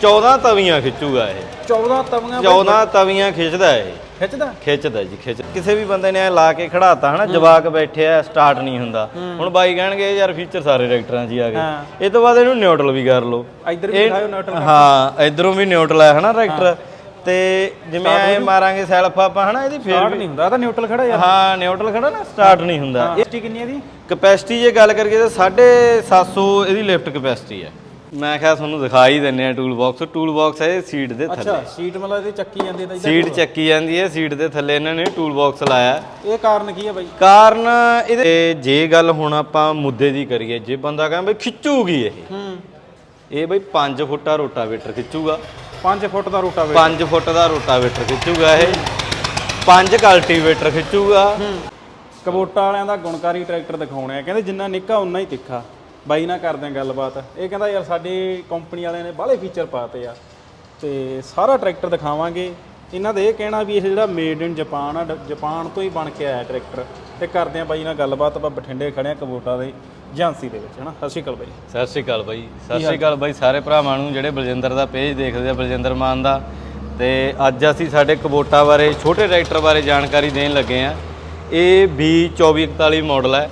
14 ਤਵੀਆਂ ਖਿੱਚੂਗਾ ਇਹ। 14 ਤਵੀਆਂ 14 ਤਵੀਆਂ ਖਿੱਚਦਾ ਇਹ। ਖਿੱਚਦਾ? ਖਿੱਚਦਾ ਜੀ ਖਿੱਚ ਕਿਸੇ ਵੀ ਬੰਦੇ ਨੇ ਐ ਲਾ ਕੇ ਖੜਾਤਾ ਹਨਾ ਜਵਾਕ ਬੈਠਿਆ ਸਟਾਰਟ ਨਹੀਂ ਹੁੰਦਾ। ਹੁਣ ਬਾਈ ਕਹਿਣਗੇ ਯਾਰ ਫੀਚਰ ਸਾਰੇ ਟਰੈਕਟਰਾਂ 'ਚ ਹੀ ਆ। ਗਏ। ਇਹ ਤੋਂ ਬਾਅਦ ਇਹਨੂੰ ਨਿਊਟਰਲ ਵੀ ਕਰ ਲਓ। ਇੱਧਰ ਵੀ ਦਿਖਾਇਓ ਨਿਊਟਰਲ ਹਾਂ ਇਧਰੋਂ ਵੀ ਨਿਊਟਰਲ ਹੈ ਹਨਾ ਟਰੈਕਟਰ ਤੇ ਜਿਵੇਂ ਐ ਮਾਰਾਂਗੇ ਸੈਲਫ ਆਪਾਂ ਹਨਾ ਇਹਦੀ ਫੇਰ ਸਟਾਰਟ ਨਹੀਂ ਹੁੰਦਾ ਤਾਂ ਨਿਊਟਰਲ ਖੜਾ ਯਾਰ। ਹਾਂ ਨਿਊਟਰਲ ਖੜਾ ਨਾ ਸਟਾਰਟ ਨਹੀਂ ਹੁੰਦਾ। ਇਹ ਕਿੰਨੀ ਹੈ ਦੀ ਕਪੈਸਿਟੀ ਜੇ ਗੱਲ ਕਰੀਏ ਤਾਂ 750 ਇਹਦੀ ਲਿਫਟ ਕਪੈਸਿਟੀ ਹੈ ਮੈਂ ਕਿਹਾ ਤੁਹਾਨੂੰ ਦਿਖਾ ਹੀ ਦਿੰਨੇ ਆ ਟੂਲ ਬਾਕਸ ਟੂਲ ਬਾਕਸ ਹੈ ਸੀਟ ਦੇ ਥੱਲੇ। ਅੱਛਾ ਸੀਟ ਮਤਲਬ ਇਹਦੀ ਚੱਕੀ ਜਾਂਦੀ ਹੈ ਤਾਂ ਸੀਟ ਚੱਕੀ ਜਾਂਦੀ ਹੈ ਸੀਟ ਦੇ ਥੱਲੇ ਇਹਨਾਂ ਨੇ ਟੂਲ ਬਾਕਸ ਲਾਇਆ। ਇਹ ਕਾਰਨ ਕੀ ਹੈ ਬਾਈ? ਕਾਰਨ ਇਹਦੇ ਜੇ ਗੱਲ ਹੁਣ ਆਪਾਂ ਮੁੱਦੇ ਦੀ ਕਰੀਏ ਜੇ ਬੰਦਾ ਕਹਿੰਦਾ ਬਈ ਖਿੱਚੂਗੀ ਇਹ। ਹੂੰ। ਇਹ ਬਈ 5 ਫੁੱਟਾ ਰੋਟਾਵੇਟਰ ਖਿੱਚੂਗਾ। 5 ਫੁੱਟ ਦਾ ਰੂਟਾ ਵੇ 5 ਫੁੱਟ ਦਾ ਰੋਟਾਵੇਟਰ ਖਿੱਚੂਗਾ ਇਹ। 5 ਕਲਟੀਵੇਟਰ ਖਿੱਚੂਗਾ। ਕਬੋਟਾ ਵਾਲਿਆਂ ਦਾ ਗੁਣਕਾਰੀ ਟਰੈਕਟਰ ਦਿਖਾਉਣੇ ਆ। ਕਹਿੰਦੇ ਜਿੰਨਾ ਨਿੱਕਾ ਉਨਾ ਹੀ ਤਿੱਖਾ। ਬਾਈ ਨਾਲ ਕਰਦੇ ਆ ਗੱਲਬਾਤ। ਇਹ ਕਹਿੰਦਾ ਯਾਰ ਸਾਡੀ ਕੰਪਨੀ ਵਾਲਿਆਂ ਨੇ ਬਾਹਲੇ ਫੀਚਰ ਪਾਤੇ ਆ। ਤੇ ਸਾਰਾ ਟਰੈਕਟਰ ਦਿਖਾਵਾਂਗੇ। ਇਹਨਾਂ ਦਾ ਇਹ ਕਹਿਣਾ ਵੀ ਇਹ ਜਿਹੜਾ ਮੇਡ ਇਨ ਜਾਪਾਨ ਆ ਜਾਪਾਨ ਤੋਂ ਹੀ ਬਣ ਕੇ ਆਇਆ ਟਰੈਕਟਰ ਤੇ ਕਰਦੇ ਆ ਬਾਈ ਨਾਲ ਗੱਲਬਾਤ ਆਪਾਂ ਬਠਿੰਡੇ ਖੜੇ ਆ ਕਬੋਟਾ ਦੇ ਏਜੰਸੀ ਦੇ ਵਿੱਚ ਹਨਾ? ਸਤਿ ਸ਼੍ਰੀ ਅਕਾਲ ਬਾਈ। ਸਤਿ ਸ਼੍ਰੀ ਅਕਾਲ ਬਾਈ। ਸਤਿ ਸ਼੍ਰੀ ਅਕਾਲ ਬਾਈ ਸਾਰੇ ਭਰਾਵਾਂ ਨੂੰ ਜਿਹੜੇ ਬਲਜਿੰਦਰ ਦਾ ਪੇਜ ਦੇਖਦੇ ਆ ਬਲਜਿੰਦਰ ਮਾਨ ਦਾ। ਤੇ ਅੱਜ ਅਸੀਂ ਸਾਡੇ ਕਬੋਟਾ ਬਾਰੇ ਛੋਟੇ ਟਰੈਕਟਰ ਬਾਰੇ ਜਾਣਕਾਰੀ ਦੇਣ ਲੱਗੇ ਆ ਇਹ B2441 ਮਾਡਲ ਹੈ।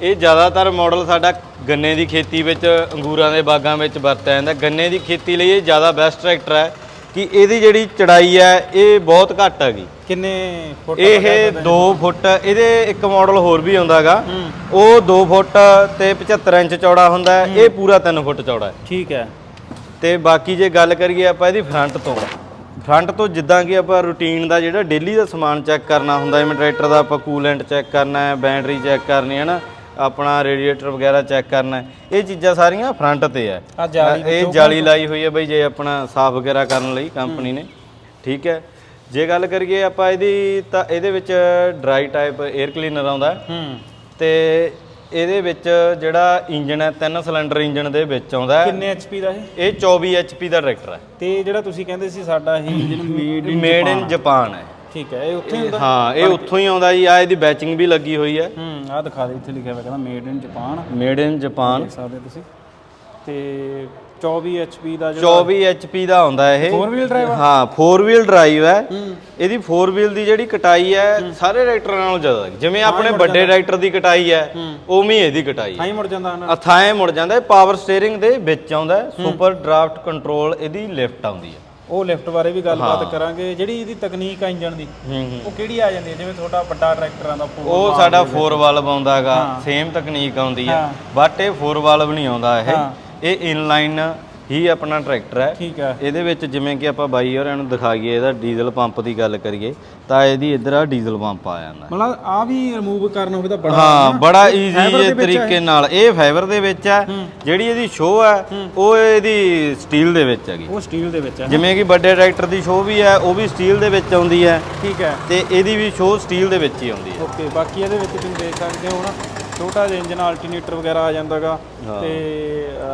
ਇਹ ਜ਼ਿਆਦਾਤਰ ਮਾਡਲ ਸਾਡਾ ਗੰਨੇ ਦੀ ਖੇਤੀ ਵਿੱਚ ਅੰਗੂਰਾਂ ਦੇ ਬਾਗਾਂ ਵਿੱਚ ਵਰਤਿਆ ਜਾਂਦਾ। ਗੰਨੇ ਦੀ ਖੇਤੀ ਲਈ ਇਹ ਜ਼ਿਆਦਾ ਬੈਸਟ ਟਰੈਕਟਰ ਹੈ ਕਿ ਇਹਦੀ ਜਿਹੜੀ ਚੜਾਈ ਹੈ ਇਹ ਬਹੁਤ ਘੱਟ ਹੈਗੀ। ਕਿੰਨੇ ਫੁੱਟ ਇਹ 2 ਫੁੱਟ ਇਹਦੇ ਇੱਕ ਮਾਡਲ ਹੋਰ ਵੀ ਆਉਂਦਾਗਾ ਉਹ 2 ਫੁੱਟ ਤੇ 75 ਇੰਚ ਚੌੜਾ ਹੁੰਦਾ ਇਹ ਪੂਰਾ 3 ਫੁੱਟ ਚੌੜਾ ਹੈ। ਠੀਕ ਹੈ। ਤੇ ਬਾਕੀ ਜੇ ਗੱਲ ਕਰੀਏ ਆਪਾਂ ਇਹਦੀ ਫਰੰਟ ਤੋਂ ਫਰੰਟ ਤੋਂ ਜਿੱਦਾਂ ਕਿ ਆਪਾਂ ਰੂਟੀਨ ਦਾ ਜਿਹੜਾ ਡੇਲੀ ਦਾ ਸਮਾਨ ਚੈੱਕ ਕਰਨਾ ਹੁੰਦਾ ਜਿਵੇਂ ਟਰੈਕਟਰ ਦਾ ਆਪਾਂ ਕੂਲੈਂਟ ਚੈੱਕ ਕਰਨਾ ਹੈ ਬੈਟਰੀ ਚੈੱਕ ਕਰਨੀ ਹੈ ਨਾ ਆਪਣਾ ਰੇਡੀਏਟਰ ਵਗੈਰਾ ਚੈੱਕ ਕਰਨਾ ਇਹ ਚੀਜ਼ਾਂ ਸਾਰੀਆਂ ਫਰੰਟ ਤੇ ਹੈ। ਆ ਜਾਲੀ ਇਹ ਜਾਲੀ ਲਾਈ ਹੋਈ ਹੈ ਬਈ ਜੇ ਆਪਣਾ ਸਾਫ਼ ਵਗੈਰਾ ਕਰਨ ਲਈ ਕੰਪਨੀ ਨੇ। ਠੀਕ ਹੈ। ਜੇ ਗੱਲ ਕਰੀਏ ਆਪਾਂ ਇਹਦੀ ਤਾਂ ਇਹਦੇ ਵਿੱਚ ਡਰਾਈ ਟਾਈਪ 에ਅਰ ਕਲੀਨਰ ਆਉਂਦਾ ਹੈ। ਤੇ ਇਹਦੇ ਵਿੱਚ ਜਿਹੜਾ ਇੰਜਨ ਹੈ ਤਿੰਨ ਸਿਲੰਡਰ ਇੰਜਨ ਦੇ ਵਿੱਚ ਆਉਂਦਾ ਕਿੰਨੇ ਐਚਪੀ ਦਾ ਇਹ? ਇਹ 24 ਐਚਪੀ ਦਾ ਟਰੈਕਟਰ ਹੈ। ਤੇ ਜਿਹੜਾ ਤੁਸੀਂ ਕਹਿੰਦੇ ਸੀ ਸਾਡਾ ਇਹ ਮੇਡ ਇਨ ਜਾਪਾਨ ਹੈ। ਠੀਕ ਹੈ ਇਹ ਉੱਥੇ ਹੁੰਦਾ? ਹਾਂ ਇਹ ਉੱਥੋਂ ਹੀ ਆਉਂਦਾ ਜੀ ਆ ਇਹਦੀ ਬੈਚਿੰਗ ਵੀ ਲੱਗੀ ਹੋਈ ਹੈ। ਹੂੰ ਆਹ ਦਿਖਾ ਦੇ ਇੱਥੇ ਲਿਖਿਆ ਹੋਇਆ ਕਹਿੰਦਾ made in Japan made in Japan ਦੇਖ ਸਕਦੇ ਹੋ ਤੁਸੀਂ। ਤੇ 24 HP ਦਾ ਜਿਹੜਾ 24 ਐਚਪੀ ਦਾ ਆਉਂਦਾ ਇਹ। 4 ਵੀਲ ਡਰਾਈਵ ਹਾਂ 4 ਵੀਲ ਡਰਾਈਵ ਹੈ। ਇਹਦੀ 4 ਵੀਲ ਦੀ ਜਿਹੜੀ ਕਟਾਈ ਹੈ ਸਾਰੇ ਟਰੈਕਟਰਾਂ ਨਾਲੋਂ ਜ਼ਿਆਦਾ। ਜਿਵੇਂ ਆਪਣੇ ਵੱਡੇ ਟਰੈਕਟਰ ਦੀ ਕਟਾਈ ਹੈ ਉਵੇਂ ਹੀ ਇਹਦੀ ਕਟਾਈ ਹੈ। ਆਈ ਮੁੜ ਜਾਂਦਾ ਨਾ। ਅਥਾਏ ਮੁੜ ਜਾਂਦਾ ਇਹ ਪਾਵਰ ਸਟੀਅਰਿੰਗ ਦੇ ਵਿੱਚ ਆਉਂਦਾ ਸੁਪਰ ਡਰਾਫਟ ਕੰਟਰੋਲ ਇਹਦੀ ਲਿਫਟ ਆਉਂਦੀ ਹੈ। ਉਹ ਲਿਫਟ ਬਾਰੇ ਵੀ ਗੱਲਬਾਤ ਕਰਾਂਗੇ ਜਿਹੜੀ ਇਹਦੀ ਤਕਨੀਕ ਆ ਇੰਜਨ ਦੀ ਉਹ ਕਿਹੜੀ ਆ ਜਾਂਦੀ ਹੈ? ਜਿਵੇਂ ਤੁਹਾਡਾ ਵੱਡਾ ਟਰੈਕਟਰਾਂ ਦਾ ਉਹ ਸਾਡਾ 4 ਵਾਲਵ ਆਉਂਦਾਗਾ ਸੇਮ ਤਕਨੀਕ ਆਉਂਦੀ ਹੈ ਹਾਂ। ਬਟ ਇਹ 4 ਵਾਲਵ ਨਹੀਂ ਆਉਂਦਾ ਇਹ। ਇਹ ਇਨਲਾਈਨ ਹੀ ਆਪਣਾ ਟਰੈਕਟਰ ਹੈ। ਠੀਕ ਹੈ। ਇਹਦੇ ਵਿੱਚ ਜਿਵੇਂ ਕਿ ਆਪਾਂ ਬਾਈ ਹੋਰਾਂ ਨੂੰ ਦਿਖਾਈਏ ਇਹਦਾ ਡੀਜ਼ਲ ਪੰਪ ਦੀ ਗੱਲ ਕਰੀਏ ਤਾਂ ਇਹਦੀ ਇੱਧਰ ਆ ਡੀਜ਼ਲ ਪੰਪ ਆ ਜਾਂਦਾ। ਮਤਲਬ ਆ ਵੀ ਰਿਮੂਵ ਕਰਨਾ ਹੋਵੇ ਤਾਂ ਬੜਾ ਹਾਂ ਬੜਾ ਈਜ਼ੀ ਜੇ ਤਰੀਕੇ ਨਾਲ। ਇਹ ਫਾਈਬਰ ਦੇ ਵਿੱਚ ਹੈ ਜਿਹੜੀ ਇਹਦੀ ਸ਼ੋਅ ਹੈ ਉਹ ਇਹਦੀ ਸਟੀਲ ਦੇ ਵਿੱਚ ਹੈਗੀ। ਉਹ ਸਟੀਲ ਦੇ ਵਿੱਚ ਹੈ। ਜਿਵੇਂ ਕਿ ਵੱਡੇ ਟਰੈਕਟਰ ਦੀ ਸ਼ੋਅ ਵੀ ਹੈ ਉਹ ਵੀ ਸਟੀਲ ਦੇ ਵਿੱਚ ਆਉਂਦੀ ਹੈ। ਠੀਕ ਹੈ। ਤੇ ਇਹਦੀ ਵੀ ਸ਼ੋਅ ਸਟੀਲ ਦੇ ਵਿੱਚ ਹੀ ਆਉਂਦੀ ਹੈ। ਓਕੇ ਬਾਕੀ ਇਹਦੇ ਵਿੱਚ ਤੁਸੀਂ ਦੇਖ ਸਕਦੇ ਹੋ ਨਾ। ਛੋਟਾ ਜਿਹਾ ਇੰਜਨ ਅਲਟਰਨੇਟਰ ਵਗੈਰਾ ਆ ਜਾਂਦਾਗਾ ਤੇ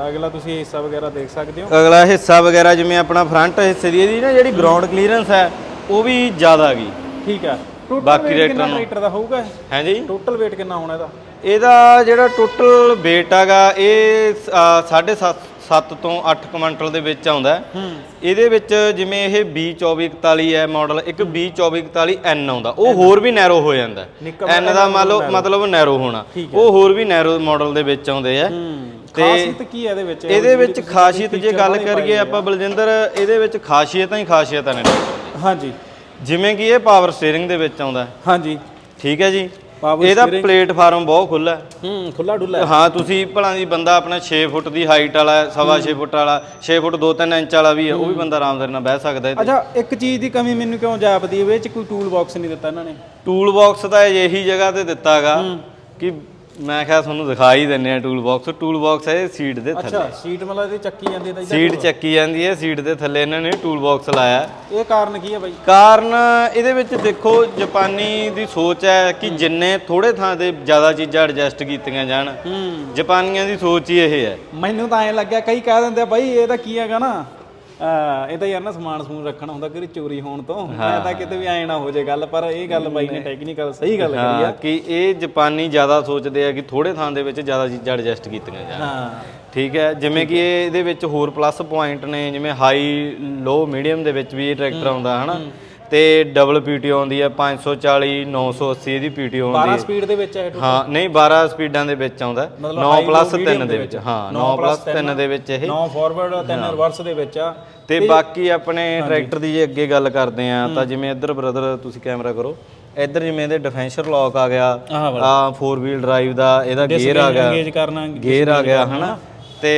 ਅਗਲਾ ਤੁਸੀਂ ਹਿੱਸਾ ਵਗੈਰਾ ਦੇਖ ਸਕਦੇ ਹੋ। ਅਗਲਾ ਹਿੱਸਾ ਵਗੈਰਾ ਜਿਵੇਂ ਆਪਣਾ ਫਰੰਟ ਹਿੱਸੇ ਦੀ ਇਹਦੀ ਨਾ ਜਿਹੜੀ ਗਰਾਊਂਡ ਕਲੀਅਰੈਂਸ ਹੈ ਉਹ ਵੀ ਜ਼ਿਆਦਾ ਗਈ ਠੀਕ ਹੈ। ਬਾਕੀ ਰੇਟਰਾਂ ਟਰੈਕਟਰ ਦਾ ਹੋਊਗਾ ਹੈ ਜੀ? ਟੋਟਲ weight ਕਿੰਨਾ ਹੋਣਾ ਇਹਦਾ? ਇਹਦਾ ਜਿਹੜਾ ਟੋਟਲ weight ਹੈਗਾ ਇਹ 7.5 7 ਤੋਂ 8 ਕੁਇੰਟਲ ਦੇ ਵਿੱਚ ਆਉਂਦਾ ਇਹਦੇ ਵਿੱਚ ਜਿਵੇਂ ਇਹ B2441 ਹੈ ਮਾਡਲ ਇੱਕ B2441N ਆਉਂਦਾ। ਉਹ ਹੋਰ ਵੀ ਨੈਰੋ ਹੋ ਜਾਂਦਾ N ਦਾ ਮੰਨ ਲਓ ਮਤਲਬ ਨੈਰੋ ਹੋਣਾ। ਉਹ ਹੋਰ ਵੀ ਨੈਰੋ ਮਾਡਲ ਦੇ ਵਿੱਚ ਆਉਂਦੇ ਆ। ਤੇ ਖਾਸੀਅਤ ਕੀ ਹੈ ਇਹਦੇ ਵਿੱਚ? ਇਹਦੇ ਵਿੱਚ ਖਾਸੀਅਤ ਜੇ ਗੱਲ ਕਰੀਏ ਆਪਾਂ ਬਲਜਿੰਦਰ ਇਹਦੇ ਵਿੱਚ ਖਾਸੀਅਤਾਂ ਹੀ ਖਾਸੀਅਤਾਂ ਨੇ। ਹਾਂਜੀ। ਜਿਵੇਂ ਕਿ ਇਹ ਪਾਵਰ ਸਟੀਅਰਿੰਗ ਦੇ ਵਿੱਚ ਆਉਂਦਾ। ਹਾਂਜੀ। ਠੀਕ ਹੈ ਜੀ? ਇਹਦਾ ਪਲੇਟਫਾਰਮ ਬਹੁਤ ਖੁੱਲਾ ਹੈ। ਹੂੰ ਖੁੱਲਾ ਡੁੱਲਾ ਹਾਂ। ਤੁਸੀਂ ਭਲਾਂ ਦੀ ਬੰਦਾ ਆਪਣਾ 6 ਫੁੱਟ ਦੀ ਹਾਈਟ ਵਾਲਾ ਹੈ, ਸਵਾ 6 ਫੁੱਟ ਵਾਲਾ 6 ਫੁੱਟ 2-3 ਇੰਚ ਵਾਲਾ ਵੀ ਹੈ ਉਹ ਵੀ ਬੰਦਾ ਆਰਾਮਦਾਰੀ ਨਾਲ ਬਹਿ ਸਕਦਾ ਹੈ ਅੱਛਾ ਇੱਕ ਚੀਜ਼ ਦੀ ਕਮੀ ਮੈਨੂੰ ਕਿਉਂ ਜਾਪਦੀ ਹੈ? ਵਿੱਚ ਕੋਈ ਟੂਲ ਬਾਕਸ ਨਹੀਂ ਦਿੱਤਾ ਇਹਨਾਂ ਨੇ। ਟੂਲ ਬਾਕਸ ਤਾਂ ਇਹੀ ਜਗ੍ਹਾ ਤੇ ਦਿੱਤਾਗਾ ਕਿ ਮੈਂ ਕਿਹਾ ਤੁਹਾਨੂੰ ਦਿਖਾ ਹੀ ਦਿੰਨੇ ਆ ਟੂਲ ਬਾਕਸ ਟੂਲ ਬਾਕਸ ਹੈ ਸੀਟ ਦੇ ਥੱਲੇ। ਅੱਛਾ ਸੀਟ ਮਤਲਬ ਇਹਦੀ ਚੱਕੀ ਜਾਂਦੀ ਹੈ ਤਾਂ ਸੀਟ ਚੱਕੀ ਜਾਂਦੀ ਹੈ ਸੀਟ ਦੇ ਥੱਲੇ ਇਹਨਾਂ ਨੇ ਟੂਲ ਬਾਕਸ ਲਾਇਆ। ਇਹ ਕਾਰਨ ਕੀ ਹੈ ਬਾਈ? ਕਾਰਨ ਇਹਦੇ ਵਿੱਚ ਦੇਖੋ ਜਾਪਾਨੀ ਦੀ ਸੋਚ ਹੈ ਕਿ ਜਿੰਨੇ ਥੋੜੇ ਥਾਂ ਤੇ ਜ਼ਿਆਦਾ ਚੀਜ਼ਾਂ ਐਡਜਸਟ ਕੀਤੀਆਂ ਜਾਣ। ਹੂੰ। ਜਾਪਾਨੀਆਂ ਦੀ ਸੋਚ ਹੀ ਇਹ ਹੈ। ਮੈਨੂੰ ਤਾਂ ਐਂ ਲੱਗਿਆ ਕਈ ਕਹਿ ਦਿੰਦੇ ਆ ਬਾਈ ਇਹ ਤਾਂ ਕੀ ਹੈਗਾ ਨਾ? ਇਹ ਤਾਂ ਯਾਰ ਨਾ ਸਮਾਨ ਸਮੂਨ ਰੱਖਣਾ ਹੁੰਦਾ ਕਿ ਚੋਰੀ ਹੋਣ ਤੋਂ। ਮੈਂ ਤਾਂ ਕਿਤੇ ਵੀ ਐ ਨਾ ਹੋ ਜੇ ਗੱਲ ਪਰ ਇਹ ਗੱਲ ਬਾਈ ਨੇ ਟੈਕਨੀਕਲ ਸਹੀ ਗੱਲ ਕਰੀ ਹਾਂ ਕਿ ਇਹ ਜਾਪਾਨੀ ਜ਼ਿਆਦਾ ਸੋਚਦੇ ਆ ਕਿ ਥੋੜੇ ਥਾਂ ਦੇ ਵਿੱਚ ਜ਼ਿਆਦਾ ਚੀਜ਼ਾਂ ਐਡਜਸਟ ਕੀਤੀਆਂ ਜਾਣ। ਹਾਂ। ਠੀਕ ਹੈ ਜਿਵੇਂ ਕਿ ਇਹ ਇਹਦੇ ਵਿੱਚ ਹੋਰ ਪਲੱਸ ਪੁਆਇੰਟ ਨੇ ਜਿਵੇਂ ਹਾਈ ਲੋ ਮੀਡੀਅਮ ਦੇ ਵਿੱਚ ਵੀ ਇਹ ਟਰੈਕਟਰ ਆਉਂਦਾ ਹਨਾ। ਤੇ ਡਬਲ ਪੀਟੀਓ ਆਉਂਦੀ ਹੈ 540 980 ਇਹਦੀ ਪੀਟੀਓ ਆਉਂਦੀ 12 ਸਪੀਡ ਦੇ ਵਿੱਚ ਹੈ ਹਾਂ ਨਹੀਂ 12 ਸਪੀਡਾਂ ਦੇ ਵਿੱਚ ਆਉਂਦਾ 9 ਪਲੱਸ 3 ਦੇ ਵਿੱਚ। ਹਾਂ 9 ਪਲੱਸ 3 ਦੇ ਵਿੱਚ ਇਹ। 9 ਫਾਰਵਰਡ 3 ਰਿਵਰਸ ਦੇ ਵਿੱਚ ਆ। ਤੇ ਬਾਕੀ ਆਪਣੇ ਟਰੈਕਟਰ ਦੀ ਜੇ ਅੱਗੇ ਗੱਲ ਕਰਦੇ ਆ ਤਾਂ ਜਿਵੇਂ ਇੱਧਰ ਬ੍ਰਦਰ ਤੁਸੀਂ ਕੈਮਰਾ ਕਰੋ ਇੱਧਰ ਜਿਵੇਂ ਇਹਦੇ ਡਿਫੈਂਸਰ ਲੌਕ ਆ ਗਿਆ ਆਹ ਆ 4 ਵੀਲ ਡਰਾਈਵ ਦਾ ਇਹਦਾ ਗੇਅਰ ਆ ਗਿਆ ਇੰਗੇਜ ਕਰਨਾ ਗੇਅਰ ਆ ਗਿਆ ਹਨਾ? ਤੇ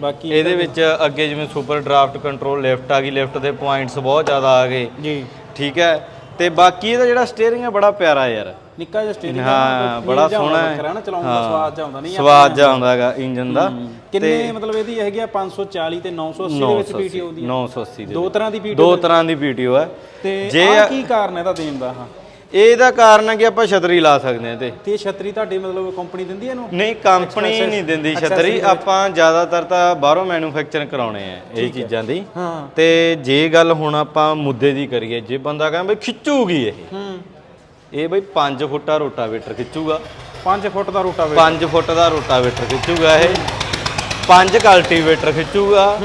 ਬਾਕੀ ਇਹਦੇ ਵਿੱਚ ਅੱਗੇ ਜਿਵੇਂ ਸੁਪਰ ਡਰਾਫਟ ਕੰਟਰੋਲ ਲਿਫਟ ਆ ਗਈ ਲਿਫਟ ਦੇ ਪੁਆਇੰਟਸ ਬਹੁਤ ਜ਼ਿਆਦਾ ਆ ਗਏ। ਜੀ। ਠੀਕ ਹੈ। ਤੇ ਬਾਕੀ ਇਹਦਾ ਜਿਹੜਾ ਸਟੀਅਰਿੰਗ ਹੈ ਬੜਾ ਪਿਆਰਾ ਯਾਰ। ਨਿੱਕਾ ਜਿਹਾ ਸਟੀਅਰਿੰਗ ਹਾਂ ਬੜਾ ਸੋਹਣਾ ਹੈ ਨਾ ਚਲਾਉਣ ਦਾ ਸਵਾਦ ਜਾ ਆਉਂਦਾ ਨਹੀਂ ਸਵਾਦ ਜਾ ਆਉਂਦਾ ਹੈਗਾ ਇੰਜਨ ਦਾ। ਕਿੰਨੇ ਮਤਲਬ ਇਹਦੀ ਹੈਗੀ ਆ 540 ਤੇ 980 ਦੇ ਵਿੱਚ ਪੀਟੀ ਆਉਂਦੀ 980 ਦੇ ਦੋ ਤਰ੍ਹਾਂ ਦੀ ਪੀਟੀ ਦੋ ਤਰ੍ਹਾਂ ਦੀ ਪੀਟੀਓ ਹੈ। ਤੇ ਆਹ ਕੀ ਕਾਰਨ ਹੈ ਇਹਦਾ ਦੇਣ ਦਾ ਹਾਂ? ਇਹਦਾ ਕਾਰਨ ਹੈ ਕਿ ਆਪਾਂ ਛਤਰੀ ਲਾ ਸਕਦੇ ਹਾਂ ਤੇ ਤੇ ਇਹ ਛਤਰੀ ਤੁਹਾਡੀ ਮਤਲਬ ਕੰਪਨੀ ਦਿੰਦੀ ਹੈ ਇਹਨੂੰ? ਨਹੀਂ ਕੰਪਨੀ ਨਹੀਂ ਦਿੰਦੀ ਛਤਰੀ। ਆਪਾਂ ਜ਼ਿਆਦਾਤਰ ਤਾਂ ਬਾਹਰੋਂ ਮੈਨੂਫੈਕਚਰ ਕਰਾਉਣੇ ਆ ਇਹ ਚੀਜ਼ਾਂ ਦੀ। ਹਾਂ। ਤੇ ਜੇ ਗੱਲ ਹੁਣ ਆਪਾਂ ਮੁੱਦੇ ਦੀ ਕਰੀਏ ਜੇ ਬੰਦਾ ਕਹਿੰਦਾ ਬਈ ਖਿੱਚੂਗੀ ਇਹ। ਹੂੰ। ਇਹ ਬਈ 5 ਫੁੱਟਾ ਰੋਟਾਵੇਟਰ ਖਿੱਚੂਗਾ। 5 ਫੁੱਟ ਦਾ ਰੋਟਾ 5 ਫੁੱਟ ਦਾ ਰੋਟਾਵੇਟਰ ਖਿੱਚੂਗਾ ਇਹ। 5 ਕਲਟੀਵੇਟਰ ਖਿੱਚੂਗਾ।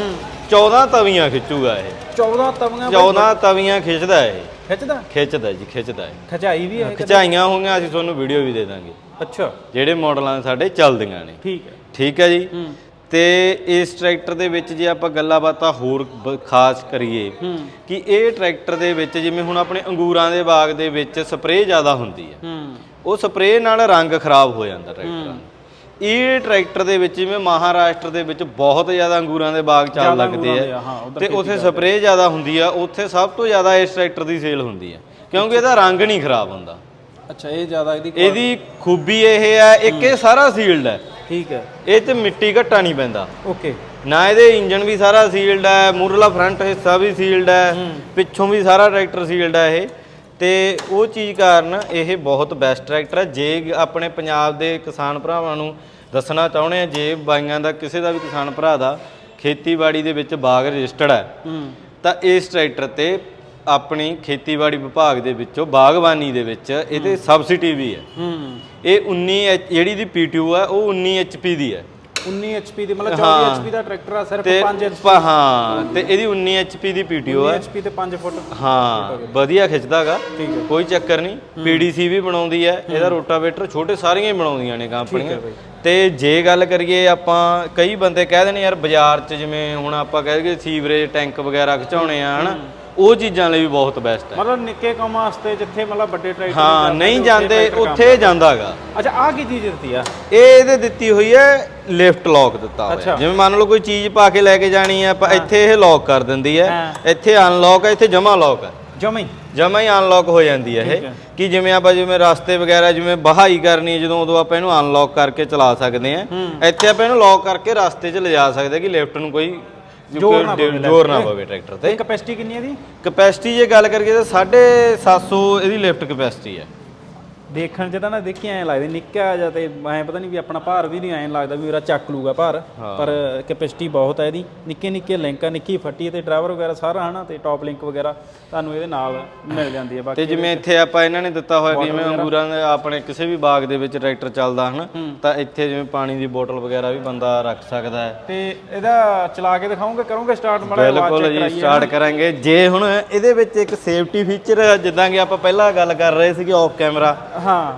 14 ਤਵੀਆਂ ਖਿੱਚੂਗਾ ਇਹ। 14 ਤਵੀਆਂ 14 ਤਵੀਆਂ ਖਿੱਚਦਾ ਇਹ। ਖਿੱਚਦਾ? ਖਿੱਚਦਾ ਜੀ ਖਿੱਚਦਾ ਹੈ ਖਚਾਈ ਵੀ ਹੈ ਖਿਚਾਈਆਂ ਹੋਈਆਂ ਅਸੀਂ ਤੁਹਾਨੂੰ ਵੀਡੀਓ ਵੀ ਦੇ ਦਾਂਗੇ। ਅੱਛਾ। ਜਿਹੜੇ ਮਾਡਲਾਂ ਸਾਡੇ ਚੱਲਦੀਆਂ ਨੇ। ਠੀਕ ਹੈ। ਠੀਕ ਹੈ ਜੀ? ਤੇ ਇਸ ਟਰੈਕਟਰ ਦੇ ਵਿੱਚ ਜੇ ਆਪਾਂ ਗੱਲਾਂ ਬਾਤਾਂ ਹੋਰ ਖਾਸ ਕਰੀਏ ਕਿ ਇਹ ਟਰੈਕਟਰ ਦੇ ਵਿੱਚ ਜਿਵੇਂ ਹੁਣ ਆਪਣੇ ਅੰਗੂਰਾਂ ਦੇ ਬਾਗ ਦੇ ਵਿੱਚ ਸਪਰੇਅ ਜ਼ਿਆਦਾ ਹੁੰਦੀ ਹੈ। ਹੂੰ। ਉਹ ਸਪਰੇਅ ਨਾਲ ਰੰਗ ਖਰਾਬ ਹੋ ਜਾਂਦਾ ਟਰੈਕਟਰ ਦਾ ਇਹ ਟਰੈਕਟਰ ਦੇ ਵਿੱਚ ਜਿਵੇਂ ਮਹਾਰਾਸ਼ਟਰ ਦੇ ਵਿੱਚ ਬਹੁਤ ਜ਼ਿਆਦਾ ਅੰਗੂਰਾਂ ਦੇ ਬਾਗ ਚੱਲ ਲੱਗਦੇ ਆ ਤੇ ਉੱਥੇ ਸਪਰੇਅ ਜ਼ਿਆਦਾ ਹੁੰਦੀ ਆ ਉੱਥੇ ਸਭ ਤੋਂ ਜ਼ਿਆਦਾ ਇਸ ਟਰੈਕਟਰ ਦੀ ਸੇਲ ਹੁੰਦੀ ਆ ਕਿਉਂਕਿ ਇਹਦਾ ਰੰਗ ਨਹੀਂ ਖਰਾਬ ਹੁੰਦਾ। ਅੱਛਾ ਇਹ ਜ਼ਿਆਦਾ ਇਹਦੀ ਇਹਦੀ ਖੂਬੀ ਇਹ ਹੈ ਇੱਕ ਇਹ ਸਾਰਾ ਸੀਲਡ ਹੈ। ਠੀਕ ਹੈ। ਇਹ ਤੇ ਮਿੱਟੀ ਘੱਟਾ ਨਹੀਂ ਪੈਂਦਾ। ਓਕੇ। ਨਾ ਇਹਦੇ ਇੰਜਨ ਵੀ ਸਾਰਾ ਸੀਲਡ ਹੈ ਮੂਰਲਾ ਫਰੰਟ ਹਿੱਸਾ ਵੀ ਸੀਲਡ ਹੈ ਪਿੱਛੋਂ ਵੀ ਸਾਰਾ ਟਰੈਕਟਰ ਸੀਲਡ ਹੈ ਇਹ। ਤੇ ਉਹ ਚੀਜ਼ ਕਾਰਨ ਇਹ ਬਹੁਤ ਬੈਸਟ ਟਰੈਕਟਰ ਹੈ ਜੇ ਆਪਣੇ ਪੰਜਾਬ ਦੇ ਕਿਸਾਨ ਭਰਾਵਾਂ ਨੂੰ ਦੱਸਣਾ ਚਾਹੁੰਦੇ ਆ ਜੇ ਬਾਈਆਂ ਦਾ ਕਿਸੇ ਦਾ ਵੀ ਕਿਸਾਨ ਭਰਾ ਦਾ ਖੇਤੀਬਾੜੀ ਦੇ ਵਿੱਚ ਬਾਗ ਰਜਿਸਟਰਡ ਹੈ। ਤਾਂ ਇਸ ਟਰੈਕਟਰ ਤੇ ਆਪਣੀ ਖੇਤੀਬਾੜੀ ਵਿਭਾਗ ਦੇ ਵਿੱਚੋਂ ਬਾਗਬਾਨੀ ਦੇ ਵਿੱਚ ਇਹਦੇ ਸਬਸਿਡੀ ਵੀ ਹੈ। ਹੂੰ। ਇਹ 19 H- ਜਿਹੜੀ ਦੀ ਪੀਟੀਓ ਹੈ ਉਹ 19 HP ਦੀ ਹੈ। 19 HP ਦੀ ਮਤਲਬ 24 HP ਦਾ ਟਰੈਕਟਰ ਆ ਸਿਰਫ ਤੇ 5 HP ਹਾਂ ਤੇ ਇਹਦੀ 19 HP ਦੀ ਪੀਟੀਓ ਹੈ HP ਤੇ 5 ਫੁੱਟ। ਹਾਂ ਵਧੀਆ ਖਿੱਚਦਾਗਾ। ਕੋਈ ਚੱਕਰ ਨਹੀਂ। ਪੀਡੀਸੀ ਵੀ ਬਣਾਉਂਦੀ ਹੈ। ਇਹਦਾ ਰੋਟਾਵੇਟਰ ਛੋਟੇ ਸਾਰੀਆਂ ਹੀ ਬਣਾਉਂਦੀਆਂ ਨੇ ਕੰਪਨੀਆਂ। ਤੇ ਜੇ ਗੱਲ ਕਰੀਏ ਆਪਾਂ ਕਈ ਬੰਦੇ ਕਹਿ ਦਿੰਦੇ ਯਾਰ ਬਾਜ਼ਾਰ 'ਚ ਜਿਵੇਂ ਹੁਣ ਆਪਾਂ ਕਹਿ ਦਈਏ ਸੀਵਰੇਜ ਟੈਂਕ ਵਗੈਰਾ ਖਿਚਾਉਣੇ ਆ ਹਨਾ? ਉਹ ਚੀਜ਼ਾਂ ਲਈ ਵੀ ਬਹੁਤ ਬੈਸਟ ਹੈ। ਮਤਲਬ ਨਿੱਕੇ ਕੰਮਾਂ ਵਾਸਤੇ ਜਿੱਥੇ ਮਤਲਬ ਵੱਡੇ ਟਰੈਕਟਰ ਹਾਂ ਨਹੀਂ ਜਾਂਦੇ ਉੱਥੇ ਜਾਂਦਾਗਾ। ਅੱਛਾ ਆ ਕੀ ਚੀਜ਼ ਦਿੱਤੀ ਆ? ਇਹ ਇਹਦੇ ਦਿੱਤੀ ਹੋਈ ਹੈ ਲਿਫਟ ਲੌਕ ਦਿੱਤਾ ਹੋਇਆ। ਜਿਵੇਂ ਮੰਨ ਲਓ ਕੋਈ ਚੀਜ਼ ਪਾ ਕੇ ਲੈ ਕੇ ਜਾਣੀ ਹੈ ਆਪਾਂ ਇੱਥੇ ਇਹ ਲੌਕ ਕਰ ਦਿੰਦੀ ਹੈ। ਇੱਥੇ ਅਨਲੌਕ ਹੈ ਇੱਥੇ ਜਮਾ ਲੌਕ ਹੈ। ਜਮਾ ਹੀ। ਜਮਾ ਹੀ ਅਨਲੌਕ ਹੋ ਜਾਂਦੀ ਹੈ ਇਹ। ਕਿ ਜਿਵੇਂ ਆਪਾਂ ਜਿਵੇਂ ਰਸਤੇ ਵਗੈਰਾ ਜਿਵੇਂ ਬਹਾਈ ਕਰਨੀ ਹੈ ਜਦੋਂ ਉਦੋਂ ਆਪਾਂ ਇਹਨੂੰ ਅਨਲੌਕ ਕਰਕੇ ਚਲਾ ਸਕਦੇ ਹਾਂ। ਇੱਥੇ ਆਪਾਂ ਇਹਨੂੰ ਲੌਕ ਕਰਕੇ ਰਸਤੇ 'ਚ ਲਿਜਾ ਸਕਦੇ ਕਿ ਲਿਫਟ ਨੂੰ ਕੋਈ ਜ਼ੋਰ ਨਾ ਕੋਈ ਪਵੇ ਜ਼ੋਰ ਨਾ ਪਵੇ ਟਰੈਕਟਰ ਤੇ। ਕਪੈਸਿਟੀ ਕਿੰਨੀ ਹੈ ਇਹਦੀ? ਕਪੈਸਿਟੀ ਜੇ ਗੱਲ ਕਰੀਏ ਤਾਂ 750 ਇਹਦੀ ਲਿਫਟ ਕਪੈਸਿਟੀ ਹੈ। ਦੇਖਣ ਚ ਤਾਂ ਨਾ ਦੇਖੀ ਐਂ ਲੱਗਦਾ ਨਿੱਕਾ ਜਿਹਾ ਤੇ ਐਂ ਪਤਾ ਨਹੀਂ ਵੀ ਆਪਣਾ ਭਾਰ ਵੀ ਨਹੀਂ ਐਂ ਲੱਗਦਾ ਵੀ ਮੇਰਾ ਚੱਕ ਲੂਗਾ ਭਾਰ ਪਰ ਕੈਪੈਸਿਟੀ ਬਹੁਤ ਹੈ ਇਹਦੀ। ਨਿੱਕੇ ਨਿੱਕੇ ਲਿੰਕ ਆ ਨਿੱਕੀ ਫੱਟੀ ਤੇ ਡਰਾਈਵਰ ਵਗੈਰਾ ਸਾਰਾ ਹਨਾ ਤੇ ਟੌਪ ਲਿੰਕ ਵਗੈਰਾ ਤੁਹਾਨੂੰ ਇਹਦੇ ਨਾਲ ਮਿਲ ਜਾਂਦੀ ਹੈ। ਬਾਕੀ ਤੇ ਜਿਵੇਂ ਇੱਥੇ ਆਪਾਂ ਇਹਨਾਂ ਨੇ ਦਿੱਤਾ ਹੋਇਆ ਕਿ ਜਿਵੇਂ ਅੰਗੂਰਾਂ ਦੇ ਆਪਣੇ ਕਿਸੇ ਵੀ ਬਾਗ ਦੇ ਵਿੱਚ ਟਰੈਕਟਰ ਚੱਲਦਾ ਹਨ ਤਾਂ ਇੱਥੇ ਜਿਵੇਂ ਪਾਣੀ ਦੀ ਬੋਤਲ ਵਗੈਰਾ ਵੀ ਬੰਦਾ ਰੱਖ ਸਕਦਾ ਹੈ। ਤੇ ਇਹਦਾ ਚਲਾ ਕੇ ਦਿਖਾਓਗੇ ਕਰੋਗੇ ਸਟਾਰਟ ਮਾੜਾ ਬਿਲਕੁਲ ਜੀ ਸਟਾਰਟ ਕਰਾਂਗੇ। ਜੇ ਹੁਣ ਇਹਦੇ ਵਿੱਚ ਇੱਕ ਸੇਫਟੀ ਫੀਚਰ ਜਿੱਦਾਂ ਕਿ ਆਪਾਂ ਪਹਿਲਾਂ ਗੱਲ ਕਰ ਰਹੇ ਸੀਗੇ ਆਫ ਕੈਮਰਾ ਹਾਂ।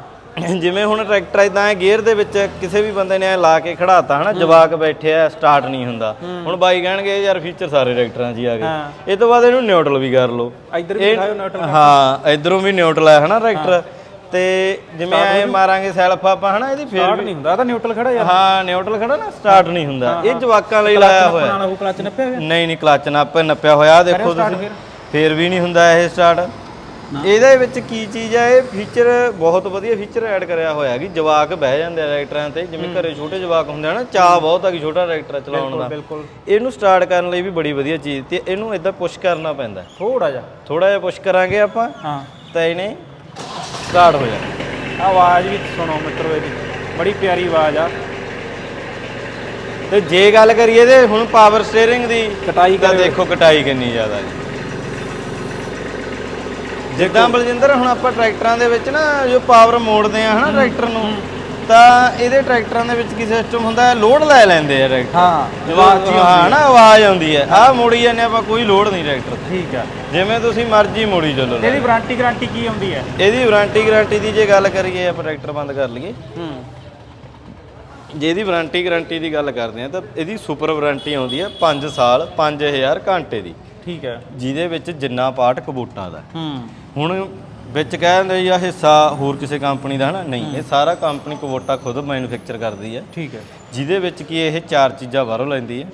ਜਿਵੇਂ ਹੁਣ ਟਰੈਕਟਰ ਇਦਾਂ ਹੈ ਗੇਅਰ ਦੇ ਵਿੱਚ ਕਿਸੇ ਵੀ ਬੰਦੇ ਨੇ ਐਂ ਲਾ ਕੇ ਖੜਾਤਾ ਹਨਾ ਜਵਾਕ ਬੈਠਿਆ ਸਟਾਰਟ ਨਹੀਂ ਹੁੰਦਾ। ਹੁਣ ਬਾਈ ਕਹਿਣਗੇ ਯਾਰ ਫੀਚਰ ਸਾਰੇ ਟਰੈਕਟਰਾਂ 'ਚ ਹੀ ਆ ਗਏ। ਇਹ ਤੋਂ ਬਾਅਦ ਇਹਨੂੰ ਨਿਊਟਰਲ ਵੀ ਕਰ ਲਓ। ਇੱਧਰ ਵੀ ਇਹ- ਨਟ ਹਾਂ ਇਧਰੋਂ ਵੀ ਨਿਊਟਰਲ ਹੈ ਹਨਾ ਟਰੈਕਟਰ। ਤੇ ਜਿਵੇਂ ਐ ਮਾਰਾਂਗੇ ਸੈਲਫ ਆਪਾਂ ਹਨਾ ਇਹਦੀ ਫੇਰ ਸਟਾਰਟ ਨਹੀਂ ਹੁੰਦਾ ਇਹ ਤਾਂ ਨਿਊਟਰਲ ਖੜਾ ਯਾਰ। ਹਾਂ ਨਿਊਟਰਲ ਖੜਾ ਨਾ ਸਟਾਰਟ ਨਹੀਂ ਹੁੰਦਾ। ਇਹ ਜਵਾਕਾਂ ਲਈ ਲਾਇਆ ਹੋਇਆ। ਨਾਲ ਉਹ ਕਲਚ ਨੱਪਿਆ ਹੋਇਆ? ਨਹੀਂ ਨਹੀਂ ਕਲਚ ਨੱਪ ਨੱਪਿਆ ਹੋਇਆ ਦੇਖੋ ਤੁਸੀਂ। ਫੇਰ। ਵੀ ਨਹੀਂ ਹੁੰਦਾ ਇਹ ਸਟਾਰਟ ਇਹਦੇ ਵਿੱਚ ਕੀ ਚੀਜ਼ ਹੈ ਇਹ ਫੀਚਰ ਬਹੁਤ ਵਧੀਆ ਫੀਚਰ ਐਡ ਕਰਿਆ ਹੋਇਆ ਕਿ ਜਵਾਕ ਬਹਿ ਜਾਂਦੇ ਆ ਟਰੈਕਟਰਾਂ ਤੇ ਜਿਵੇਂ ਘਰੇ ਛੋਟੇ ਜਵਾਕ ਹੁੰਦੇ ਆ ਨਾ ਚਾਹ ਬਹੁਤ ਆ ਕਿ ਛੋਟਾ ਟਰੈਕਟਰ ਚਲਾਉਣ ਦਾ। ਇਹਨੂੰ ਸਟਾਰਟ ਕਰਨ ਲਈ ਵੀ ਬੜੀ ਵਧੀਆ ਚੀਜ਼ ਤੇ ਇਹਨੂੰ ਇਦਾਂ ਪੁਸ਼ ਕਰਨਾ ਪੈਂਦਾ। ਥੋੜਾ ਜਿਹਾ। ਥੋੜਾ ਜਿਹਾ ਪੁਸ਼ ਕਰਾਂਗੇ ਆਪਾਂ ਹਾਂ। ਤਾਂ ਇਹਨੇ ਸਟਾਰਟ ਹੋ ਜਾਣਾ। ਆਵਾਜ਼ ਵੀ ਸੁਣੋ ਮਿੱਤਰੋ ਇਹਦੀ ਬੜੀ ਪਿਆਰੀ ਆਵਾਜ਼ ਆ। ਤੇ ਜੇ ਗੱਲ ਕਰੀਏ ਤੇ ਹੁਣ ਪਾਵਰ ਸਟੀਅਰਿੰਗ ਦੀ ਕਟਾਈ ਤਾਂ ਦੇਖੋ ਕਟਾਈ ਕਿੰਨੀ ਜ਼ਿਆਦਾ ਜੀ। ਜਿੱਦਾਂ ਬਲਜਿੰਦਰ ਹੁਣ ਆਪਾਂ ਟਰੈਕਟਰਾਂ ਦੇ ਵਿੱਚ ਨਾ ਜੋ ਪਾਵਰ ਮੋੜਦੇ ਆ ਹਨਾ ਟਰੈਕਟਰ ਨੂੰ ਤਾਂ ਇਹਦੇ ਟਰੈਕਟਰਾਂ ਦੇ ਵਿੱਚ ਕੀ ਸਿਸਟਮ ਹੁੰਦਾ ਹੈ ਲੋਡ ਲੈ ਲੈਂਦੇ ਆ ਟਰੈਕਟਰ। ਹਾਂ ਜਦੋਂ ਹਾਂ ਨਾ ਆਵਾਜ਼ ਆਉਂਦੀ ਹੈ। ਆਹ ਮੋੜੀ ਜਾਂਦੇ ਆਪਾਂ ਕੋਈ ਲੋਡ ਨਹੀਂ ਟਰੈਕਟਰ ਠੀਕ ਆ। ਜਿਵੇਂ ਤੁਸੀਂ ਮਰਜ਼ੀ ਮੋੜੀ ਚੱਲੋ ਇਹਦੀ ਵਾਰੰਟੀ ਗਾਰੰਟੀ ਕੀ ਹੁੰਦੀ ਹੈ? ਇਹਦੀ ਵਾਰੰਟੀ ਗਾਰੰਟੀ ਦੀ ਜੇ ਗੱਲ ਕਰੀਏ ਆਪਾਂ ਟਰੈਕਟਰ ਬੰਦ ਕਰ ਲਈਏ। ਹੂੰ। ਜੇ ਇਹਦੀ ਵਾਰੰਟੀ ਗਾਰੰਟੀ ਦੀ ਗੱਲ ਕਰਦੇ ਆ ਤਾਂ ਇਹਦੀ ਸੁਪਰ ਵਾਰੰਟੀ ਆਉਂਦੀ ਹੈ 5 ਸਾਲ 5000 ਘੰਟੇ ਦੀ। ਠੀਕ ਹੈ। ਜਿਹਦੇ ਵਿੱਚ ਜਿੰਨਾ ਪਾਰਟ ਕਬੂਟਾਂ ਦਾ ਹੂੰ। ਹੁਣ ਵਿੱਚ ਕਹਿੰਦੇ ਜੀ ਆ ਹਿੱਸਾ ਹੋਰ ਕਿਸੇ ਕੰਪਨੀ ਦਾ ਹਨਾ? ਨਹੀਂ ਇਹ ਸਾਰਾ ਕੰਪਨੀ ਕਬੂਟਾ ਖੁਦ ਮੈਨੂਫੈਕਚਰ ਕਰਦੀ ਹੈ। ਠੀਕ ਹੈ। ਜਿਹਦੇ ਵਿੱਚ ਕੀ ਇਹ ਚਾਰ ਚੀਜ਼ਾਂ ਬਾਹਰੋਂ ਲੈਂਦੀ ਹੈ।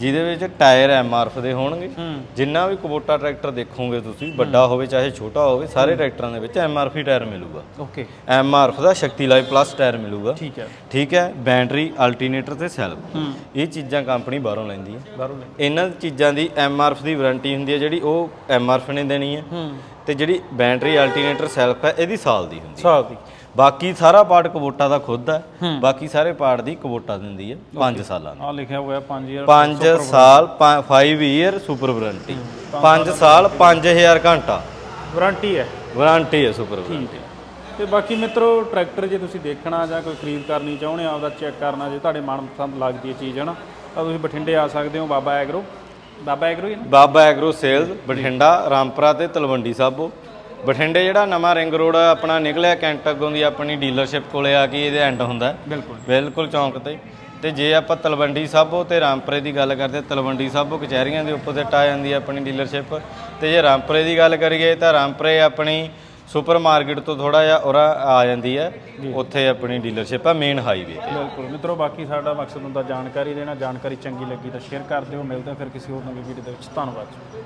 ਜਿਹਦੇ ਵਿੱਚ ਟਾਇਰ ਐਮਆਰਐਫ ਦੇ ਹੋਣਗੇ। ਜਿੰਨਾ ਵੀ ਕਬੂਟਾ ਟਰੈਕਟਰ ਦੇਖੋਗੇ ਤੁਸੀਂ ਵੱਡਾ ਹੋਵੇ ਚਾਹੇ ਛੋਟਾ ਹੋਵੇ ਸਾਰੇ ਟਰੈਕਟਰਾਂ ਦੇ ਵਿੱਚ ਐਮਆਰਐਫ ਹੀ ਟਾਇਰ ਮਿਲੂਗਾ। ਓਕੇ। ਐਮਆਰਐਫ ਦਾ ਸ਼ਕਤੀ ਲਾਈਵ ਪਲੱਸ ਟਾਇਰ ਮਿਲੂਗਾ। ਠੀਕ ਹੈ। ਠੀਕ ਹੈ? ਬੈਟਰੀ ਅਲਟਰਨੇਟਰ ਤੇ ਸੈਲਫ। ਹੂੰ। ਇਹ ਚੀਜ਼ਾਂ ਕੰਪਨੀ ਬਾਹਰੋਂ ਲੈਂਦੀ ਹੈ। ਬਾਹਰੋਂ ਇਹਨਾਂ ਚੀਜ਼ਾਂ ਦੀ ਐਮਆਰਐਫ ਦੀ ਵਾਰੰਟੀ ਹੁੰਦੀ ਹੈ ਜਿਹੜੀ ਉਹ ਐਮਆਰਐਫ ਨੇ ਦੇਣੀ ਹੂੰ। ਤੇ ਜਿਹੜੀ ਬੈਟਰੀ ਅਲਟਰਨੇਟਰ ਸੈਲਫ ਹੈ ਇਹਦੀ ਸਾਲ ਦੀ ਹੁੰਦੀ ਹੈ। ਸਾਲ ਦੀ। ਬਾਕੀ ਸਾਰਾ ਪਾਰਟ ਕਬੋਟਾ ਦਾ ਖੁਦ ਹੈ। ਬਾਕੀ ਸਾਰੇ ਪਾਰਟ ਦੀ ਕਬੋਟਾ ਦਿੰਦੀ ਹੈ 5 ਸਾਲਾਂ ਦੀ। ਆ ਲਿਖਿਆ ਹੋਇਆ 5000 5 ਸਾਲ 5 ਇਅਰ ਸੁਪਰ ਵਾਰੰਟੀ 5 ਸਾਲ 5000 ਘੰਟਾ। ਵਾਰੰਟੀ ਹੈ। ਵਾਰੰਟੀ ਹੈ ਸੁਪਰ ਹੈ। ਤੇ ਬਾਕੀ ਮਿੱਤਰੋ ਟਰੈਕਟਰ ਜੇ ਤੁਸੀਂ ਦੇਖਣਾ ਜਾਂ ਕੋਈ ਖਰੀਦ ਕਰਨੀ ਚਾਹੁੰਦੇ ਆ ਆਪਦਾ ਚੈੱਕ ਕਰਨਾ ਜੇ ਤੁਹਾਡੇ ਮਨਪਸੰਦ ਲੱਗਦੀ ਹੈ ਚੀਜ਼ ਹੈ ਨਾ ਤਾਂ ਤੁਸੀਂ ਬਠਿੰਡੇ ਆ ਸਕਦੇ ਹੋ ਬਾਬਾ ਐਗਰੋ। ਬਾਬਾ ਐਗਰੋ ਹੀ ਨਾ? ਬਾਬਾ ਐਗਰੋ ਸੇਲਜ਼ ਬਠਿੰਡਾ ਰਾਮਪੁਰਾ ਤੇ ਤਲਵੰਡੀ ਸਾਬੋ ਬਠਿੰਡੇ ਜਿਹੜਾ ਨਵਾਂ ਰਿੰਗ ਰੋਡ ਆਪਣਾ ਨਿਕਲਿਆ ਕੈਂਟ ਅੱਗੋਂ ਦੀ ਆਪਣੀ ਡੀਲਰਸ਼ਿਪ ਕੋਲੇ ਆ ਕੇ ਇਹਦੇ ਐਂਡ ਹੁੰਦਾ। ਹੈ। ਬਿਲਕੁਲ। ਬਿਲਕੁਲ ਚੌਂਕ ਤੇ। ਤੇ ਜੇ ਆਪਾਂ ਤਲਵੰਡੀ ਸਾਬੋ ਤੇ ਰਾਮਪੁਰੇ ਦੀ ਗੱਲ ਕਰਦੇ ਤਲਵੰਡੀ ਸਾਬੋ ਕਚਹਿਰੀਆਂ ਦੇ ਆਪੋਜ਼ਿਟ ਆ ਜਾਂਦੀ ਹੈ ਆਪਣੀ ਡੀਲਰਸ਼ਿਪ। ਤੇ ਜੇ ਰਾਮਪੁਰੇ ਦੀ ਗੱਲ ਕਰੀਏ ਤਾਂ ਰਾਮਪੁਰੇ ਆਪਣੀ ਸੁਪਰ ਮਾਰਕੀਟ ਤੋਂ ਥੋੜਾ ਜਿਹਾ ਉਰਾ ਆ ਜਾਂਦੀ ਹੈ। ਉੱਥੇ ਆਪਣੀ ਡੀਲਰਸ਼ਿਪ ਆ ਮੇਨ ਹਾਈਵੇ ਬਿਲਕੁਲ। ਮਿੱਤਰੋ, ਬਾਕੀ ਸਾਡਾ ਮਕਸਦ ਹੁੰਦਾ ਜਾਣਕਾਰੀ ਦੇਣਾ। ਜਾਣਕਾਰੀ ਚੰਗੀ ਲੱਗੀ ਤਾਂ ਸ਼ੇਅਰ ਕਰ ਦਿਓ। ਮਿਲਦੇ ਹਾਂ ਫਿਰ ਕਿਸੇ ਹੋਰ ਨਵੀਂ ਵੀਡੀਓ ਦੇ ਵਿੱਚ। ਧੰਨਵਾਦ। ਜੀ